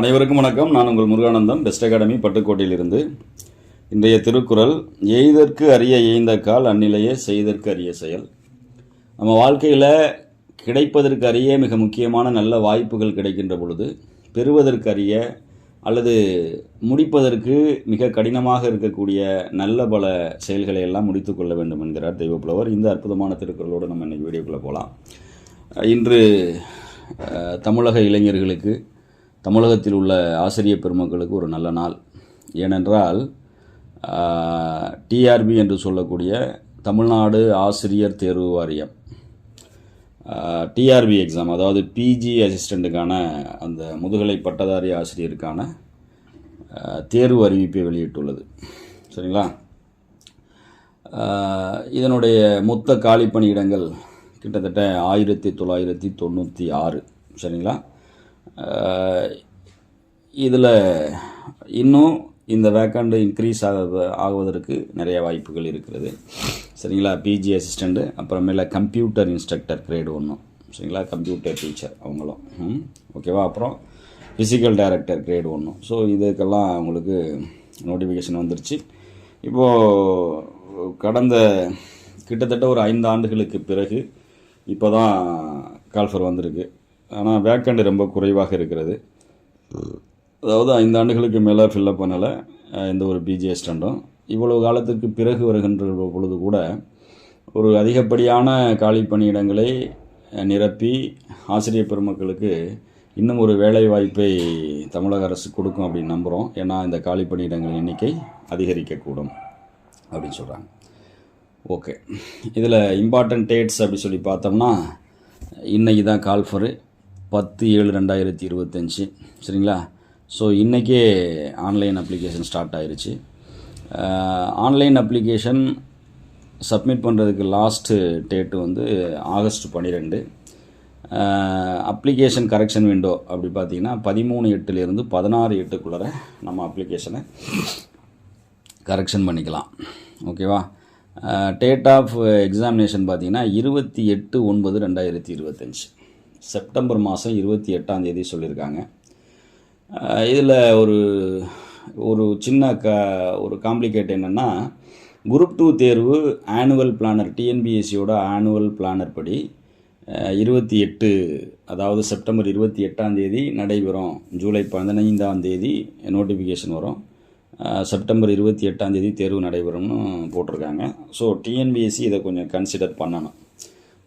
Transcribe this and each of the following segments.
அனைவருக்கும் வணக்கம். நான் உங்கள் முருகானந்தம். Best academy பட்டுக்கோட்டையிலிருந்து. இன்றைய திருக்குறள் எய்தற்கு அறிய எய்ந்த கால் அந்நிலையே செய்தற்கு அறிய செயல். நம்ம வாழ்க்கையில் கிடைப்பதற்கு அறிய மிக முக்கியமான நல்ல வாய்ப்புகள் கிடைக்கின்ற பொழுது பெறுவதற்கு அறிய அல்லது முடிப்பதற்கு மிக கடினமாக இருக்கக்கூடிய நல்ல பல செயல்களை எல்லாம் முடித்து கொள்ள வேண்டும் என்கிறார் தெய்வப்புலவர். இந்த அற்புதமான திருக்குறளோடு நம்ம இன்னைக்கு வீடியோக்குள்ளே போகலாம் இன்று தமிழக இளைஞர்களுக்கு தமிழகத்தில் உள்ள ஆசிரியர் பெருமக்களுக்கு ஒரு நல்ல நாள். ஏனென்றால் டிஆர்பி என்று சொல்லக்கூடிய தமிழ்நாடு ஆசிரியர் தேர்வு வாரியம் டிஆர்பி எக்ஸாம் அதாவது பிஜி அசிஸ்டண்ட்டுக்கான அந்த முதுகலை பட்டதாரி ஆசிரியருக்கான தேர்வு அறிவிப்பை வெளியிட்டுள்ளது. சரிங்களா? இதனுடைய மொத்த காலிப்பணியிடங்கள் கிட்டத்தட்ட ஆயிரத்தி தொள்ளாயிரத்தி தொண்ணூற்றி ஆறு. சரிங்களா? இதில் இன்னும் இந்த வேக்கண்ட் இன்க்ரீஸ் ஆக ஆகுவதற்கு நிறைய வாய்ப்புகள் இருக்கிறது. சரிங்களா? பிஜி அசிஸ்டண்ட்டு அப்புறமேல கம்ப்யூட்டர் இன்ஸ்ட்ரக்டர் கிரேடு ஒன்று சரிங்களா? கம்ப்யூட்டர் டீச்சர் அவங்களும். ஓகேவா அப்புறம் ஃபிசிக்கல் டைரக்டர் கிரேடு ஒன்று ஸோ இதுக்கெல்லாம் உங்களுக்கு நோட்டிஃபிகேஷன் வந்துருச்சு. இப்போது கடந்த கிட்டத்தட்ட ஒரு ஐந்து ஆண்டுகளுக்கு பிறகு இப்போ தான் கால்ஃபர் வந்திருக்கு. ஆனால் வேக்கண்ட் ரொம்ப குறைவாக இருக்கிறது. அதாவது ஐந்து ஆண்டுகளுக்கு மேலே ஃபில்லப் பண்ணலை இந்த எந்த ஒரு பிஜிஎஸ் அசிஸ்டண்ட்டும் இவ்வளவு காலத்துக்கு பிறகு வருகின்ற பொழுது கூட ஒரு அதிகப்படியான காலி பணியிடங்களை நிரப்பி ஆசிரியர் பெருமக்களுக்கு இன்னும் ஒரு வேலை வாய்ப்பை தமிழக அரசு கொடுக்கும் அப்படின்னு நம்புகிறோம் ஏன்னா இந்த காலி பணியிடங்கள் எண்ணிக்கை அதிகரிக்கக்கூடும் அப்படின்னு சொல்கிறாங்க ஓகே இதில் இம்பார்ட்டன்ட் டேட்ஸ் அப்படி சொல்லி பார்த்தோம்னா இன்றைக்கி தான் கால் ஃபரு பத்து ஏழு ரெண்டாயிரத்தி இருபத்தஞ்சி. சரிங்களா? ஸோ இன்றைக்கே ஆன்லைன் அப்ளிகேஷன் ஸ்டார்ட் ஆயிடுச்சு ஆன்லைன் அப்ளிகேஷன் சப்மிட் பண்ணுறதுக்கு லாஸ்ட்டு டேட்டு வந்து ஆகஸ்ட் பன்னிரெண்டு. அப்ளிகேஷன் கரெக்ஷன் விண்டோ அப்படி பார்த்தீங்கன்னா பதிமூணு எட்டுலேருந்து பதினாறு எட்டுக்குள்ளார நம்ம அப்ளிகேஷனை கரெக்ஷன் பண்ணிக்கலாம். ஓகேவா டேட் ஆஃப் எக்ஸாமினேஷன் பார்த்தீங்கன்னா இருபத்தி எட்டு ஒன்பது ரெண்டாயிரத்தி இருபத்தஞ்சி. செப்டம்பர் மாதம் இருபத்தி எட்டாம் தேதி சொல்லியிருக்காங்க. இதில் ஒரு ஒரு சின்ன க ஒரு காம்ப்ளிகேட் என்னென்னா குரூப் டூ தேர்வு ஆனுவல் பிளானர் டிஎன்பிஎஸ்சியோட ஆனுவல் பிளானர் படி இருபத்தி எட்டு அதாவது செப்டம்பர் இருபத்தி எட்டாம் தேதி நடைபெறும். ஜூலை பதினைந்தாம் தேதி நோட்டிஃபிகேஷன் வரும். செப்டம்பர் இருபத்தி எட்டாம் தேதி தேர்வு நடைபெறும்னு போட்டிருக்காங்க. ஸோ டிஎன்பிஎஸ்சி இதை கொஞ்சம் கன்சிடர் பண்ணணும்.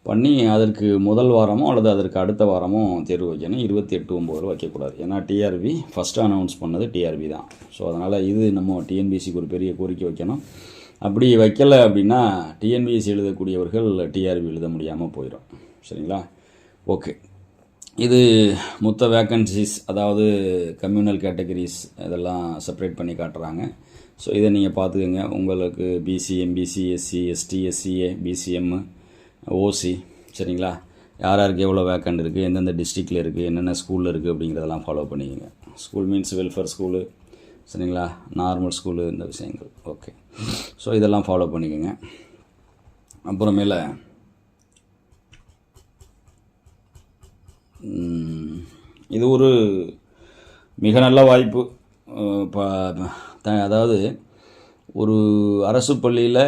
பண்ணி அதற்கு முதல் வாரமோ அல்லது அதற்கு அடுத்த வாரமோ தேர்வு வைக்கணும். இருபத்தி எட்டு ஒம்போதில் வைக்கக்கூடாது. ஏன்னா டிஆர்பி ஃபஸ்ட்டு அனௌன்ஸ் பண்ணது டிஆர்பி தான். ஸோ அதனால் இது நம்ம டிஎன்பிஎஸ்சிக்கு ஒரு பெரிய கோரிக்கை வைக்கணும். அப்படி வைக்கலை அப்படின்னா டிஎன்பிஎஸ்சி எழுதக்கூடியவர்கள் டிஆர்பி எழுத முடியாமல் போயிடும் சரிங்களா? ஓகே இது மொத்த வேக்கன்சிஸ் அதாவது கம்யூனல் கேட்டகரிஸ் இதெல்லாம் செப்பரேட் பண்ணி காட்டுறாங்க. ஸோ இதை நீங்கள் பார்த்துக்கோங்க. உங்களுக்கு BC MBC SC ST SCA BCM OC சரிங்களா? யார் யாருக்கு எவ்வளோ வேக்கண்ட் இருக்குது எந்தெந்த டிஸ்ட்ரிக்டில் இருக்குது என்னென்ன ஸ்கூலில் இருக்குது அப்படிங்கிறதெல்லாம் ஃபாலோ பண்ணிக்கோங்க. ஸ்கூல் மீன்ஸ் வெல்ஃபேர் ஸ்கூலு சரிங்களா? நார்மல் ஸ்கூலு இந்த விஷயங்கள். ஓகே ஸோ இதெல்லாம் ஃபாலோ பண்ணிக்கோங்க. அப்புறமேல இது ஒரு மிக நல்ல வாய்ப்பு. இப்போ ப- த- அதாவது ஒரு அரசு பள்ளியில்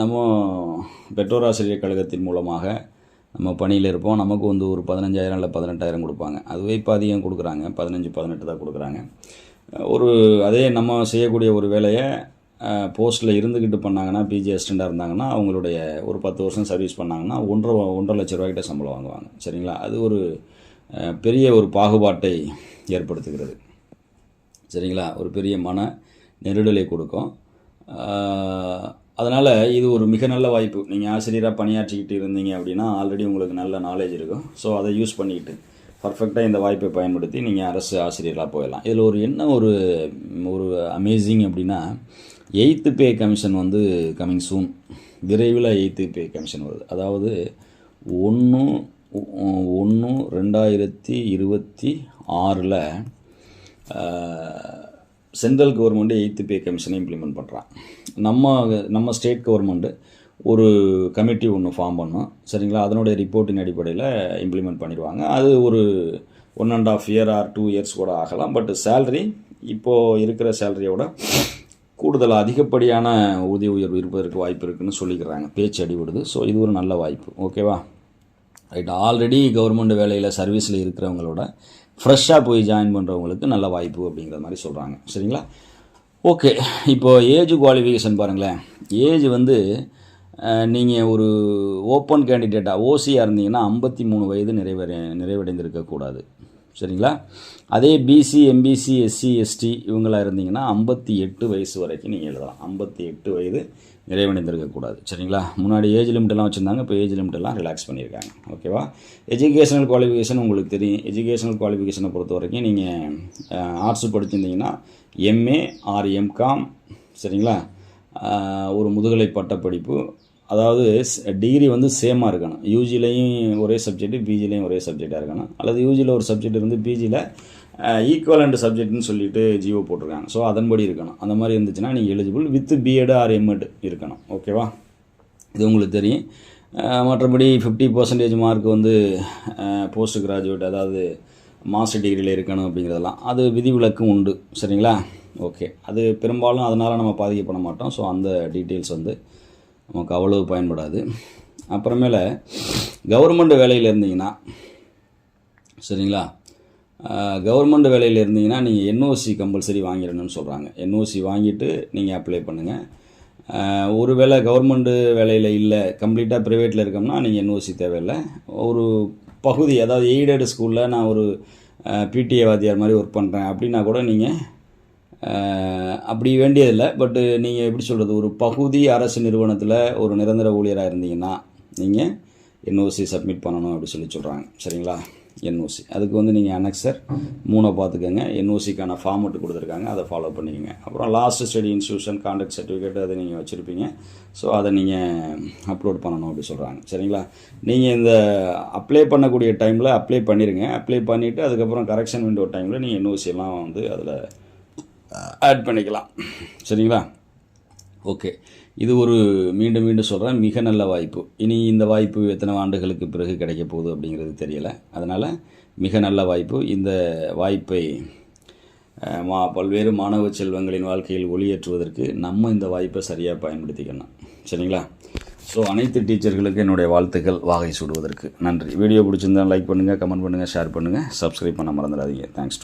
நம்ம பெற்றோர் ஆசிரியர் கழகத்தின் மூலமாக நம்ம பணியில் இருப்போம். நமக்கு வந்து ஒரு பதினஞ்சாயிரம் இல்லை பதினெட்டாயிரம் கொடுப்பாங்க. அதுவே இப்போ அதிகம் கொடுக்குறாங்க. பதினஞ்சு பதினெட்டு தான் கொடுக்குறாங்க. ஒரு அதே நம்ம செய்யக்கூடிய ஒரு வேலையை போஸ்ட்டில் இருந்துக்கிட்டு பண்ணாங்கன்னா பிஜி அசிஸ்டண்ட்டாக இருந்தாங்கன்னா அவங்களுடைய ஒரு பத்து வருஷம் சர்வீஸ் பண்ணாங்கன்னா ஒன்றரை ஒன்றரை லட்ச ரூபாய்கிட்ட சம்பளம் வாங்குவாங்க. சரிங்களா? அது ஒரு பெரிய ஒரு பாகுபாட்டை ஏற்படுத்துகிறது. சரிங்களா? ஒரு பெரிய மன நெருடலை கொடுக்கும். அதனால் இது ஒரு மிக நல்ல வாய்ப்பு. நீங்கள் ஆசிரியராக பணியாற்றிக்கிட்டு இருந்தீங்க அப்படின்னா ஆல்ரெடி உங்களுக்கு நல்ல நாலேஜ் இருக்கும். ஸோ அதை யூஸ் பண்ணிக்கிட்டு பர்ஃபெக்டாக இந்த வாய்ப்பை பயன்படுத்தி நீங்கள் அரசு ஆசிரியராக போயிடலாம். இதில் ஒரு என்ன ஒரு ஒரு அமேசிங் அப்படின்னா எயித்து பே கமிஷன் வந்து கமிங் சூன் விரைவில் எயித்து பே கமிஷன் வருது. அதாவது ஒன்று ஒன்று ரெண்டாயிரத்தி இருபத்தி ஆறில் சென்ட்ரல் கவர்மெண்ட்டு எயித்து பே கமிஷனை இம்ப்ளிமெண்ட் பண்ணுறான் நம்ம நம்ம ஸ்டேட் கவர்மெண்ட்டு ஒரு கமிட்டி ஒன்று ஃபார்ம் பண்ணோம் சரிங்களா? அதனுடைய ரிப்போர்ட்டின் அடிப்படையில் இம்ப்ளிமெண்ட் பண்ணிடுவாங்க. அது ஒரு one and half year or two years கூட ஆகலாம். பட் சேல்ரி இப்போது இருக்கிற சேலரியோட கூடுதல் அதிகப்படியான ஊதிய உயர்வு இருப்பதற்கு வாய்ப்பு இருக்குதுன்னு சொல்லிக்கிறாங்க. பேச்சு அடிபடுது. ஸோ இது ஒரு நல்ல வாய்ப்பு. ஓகேவா ரைட் ஆல்ரெடி கவர்மெண்ட் வேலையில் சர்வீஸில் இருக்கிறவங்களோட ஃப்ரெஷ்ஷாக போய் ஜாயின் பண்ணுறவங்களுக்கு நல்ல வாய்ப்பு அப்படிங்கிற மாதிரி சொல்கிறாங்க சரிங்களா? ஓகே இப்போ ஏஜ் குவாலிஃபிகேஷன் பாருங்களேன். ஏஜ் வந்து நீங்கள் ஒரு ஓப்பன் கேண்டிடேட்டாக ஓசியாக இருந்தீங்கன்னா ஐம்பத்தி மூணு வயது நிறைவடை நிறைவடைந்திருக்கக்கூடாது சரிங்களா? அதே பிசி எம்பிசி எஸ்சி எஸ்டி இவங்களாக இருந்தீங்கன்னா ஐம்பத்தி எட்டு வயசு வரைக்கும் நீங்கள் எழுதலாம். ஐம்பத்தி எட்டு வயது நிறைவடைந்திருக்கக்கூடாது. சரிங்களா? முன்னாடி ஏஜ் லிமிட்டெல்லாம் வச்சுருந்தாங்க இப்போ ஏஜ் லிமிட்டெல்லாம் ரிலாக்ஸ் பண்ணியிருக்காங்க. ஓகேவா? எஜுகேஷனல் குவாலிஃபிகேஷன் உங்களுக்கு தெரியும். எஜுகேஷனல் குவாலிஃபிகேஷனை பொறுத்த வரைக்கும் நீங்கள் ஆர்ட்ஸ் படிச்சிருந்தீங்கன்னா எம்ஏ ஆர் எம்காம் சரிங்களா? ஒரு முதுகலை பட்டப்படிப்பு அதாவது டிகிரி வந்து சேமாக இருக்கணும். யூஜிலையும் ஒரே சப்ஜெக்ட்டு பிஜிலையும் ஒரே சப்ஜெக்டாக இருக்கணும். அல்லது யூஜியில் ஒரு சப்ஜெக்ட் இருந்து பிஜியில் ஈக்குவலண்ட் சப்ஜெக்ட்னு சொல்லிட்டு ஜியோ போட்டிருக்காங்க. ஸோ அதன்படி இருக்கணும். அந்த மாதிரி இருந்துச்சுன்னா நீங்கள் eligible with BEd or MEd இருக்கணும். ஓகேவா இது உங்களுக்கு தெரியும். மற்றபடி ஃபிஃப்டி பர்சன்டேஜ் மார்க் வந்து போஸ்ட் கிராஜுவேட் அதாவது மாஸ்டர் டிகிரியில் இருக்கணும் அப்படிங்கிறதெல்லாம். அது விதிவிலக்கும் உண்டு. சரிங்களா? ஓகே அது பெரும்பாலும் அதனால் நம்ம பாதிக்கப்பட மாட்டோம். ஸோ அந்த டீட்டெயில்ஸ் வந்து நமக்கு அவ்வளவு பயன்படாது. அப்புறமேல கவர்மெண்ட் வேலையில் இருந்தீங்கன்னா சரிங்களா? கவர்மெண்ட் வேலையில் இருந்தீங்கன்னா நீங்கள் என்ஓசி கம்பல்சரி வாங்கிடணும்னு சொல்கிறாங்க என்ஓசி வாங்கிட்டு நீங்கள் அப்ளை பண்ணுங்கள் ஒருவேளை கவர்மெண்ட்டு வேலையில் இல்லை கம்ப்ளீட்டாக ப்ரைவேட்டில் இருக்கோம்னா நீங்கள் என்ஓசி தேவையில்லை. ஒரு பகுதி அதாவது எய்டட் ஸ்கூலில் நான் ஒரு பிடிஏ வாத்தியார் மாதிரி ஒர்க் பண்ணுறேன் அப்படின்னா கூட நீங்கள் அப்படி வேண்டியதில்லை. பட்டு நீங்கள் எப்படி சொல்கிறது ஒரு பகுதி அரசு நிறுவனத்தில் ஒரு நிரந்தர ஊழியராக இருந்தீங்கன்னா நீங்கள் என்ஓசி சப்மிட் பண்ணணும் அப்படி சொல்லி சொல்கிறாங்க சரிங்களா? என்ஓசி அதுக்கு வந்து நீங்கள் அனெக்சர் மூணை பார்த்துக்கோங்க. என்ஓசிக்கான ஃபார்மெட் கொடுத்துருக்காங்க. அதை ஃபாலோ பண்ணிக்கோங்க. அப்புறம் last study institution conduct certificate அதை நீங்கள் வச்சுருப்பீங்க. ஸோ அதை நீங்கள் அப்லோட் பண்ணணும் அப்படி சொல்கிறாங்க சரிங்களா? நீங்கள் இந்த அப்ளை பண்ணக்கூடிய டைமில் அப்ளை பண்ணிடுங்க அப்ளை பண்ணிவிட்டு அதுக்கப்புறம் கரெக்ஷன் விண்டோ டைமில் நீங்கள் என்ஓசியெல்லாம் வந்து அதில் ஆட் பண்ணிக்கலாம். சரிங்களா? ஓகே இது ஒரு மீண்டும் மீண்டும் சொல்கிறேன் மிக நல்ல வாய்ப்பு. இனி இந்த வாய்ப்பு எத்தனை ஆண்டுகளுக்கு பிறகு கிடைக்க போகுது அப்படிங்கிறது தெரியலை. அதனால் மிக நல்ல வாய்ப்பு. இந்த வாய்ப்பை மா பல்வேறு மாணவ செல்வங்களின் வாழ்க்கையில் ஒளியேற்றுவதற்கு நம்ம இந்த வாய்ப்பை சரியாக பயன்படுத்திக்கணும். சரிங்களா? ஸோ அனைத்து டீச்சர்களுக்கு என்னுடைய வாழ்த்துக்கள். வாகை சூடுவதற்கு. நன்றி. வீடியோ பிடிச்சிருந்தா லைக் பண்ணுங்கள் கமெண்ட் பண்ணுங்கள் ஷேர் பண்ணுங்கள் சப்ஸ்கிரைப் பண்ண மறந்துடாதீங்க. தேங்க்ஸ்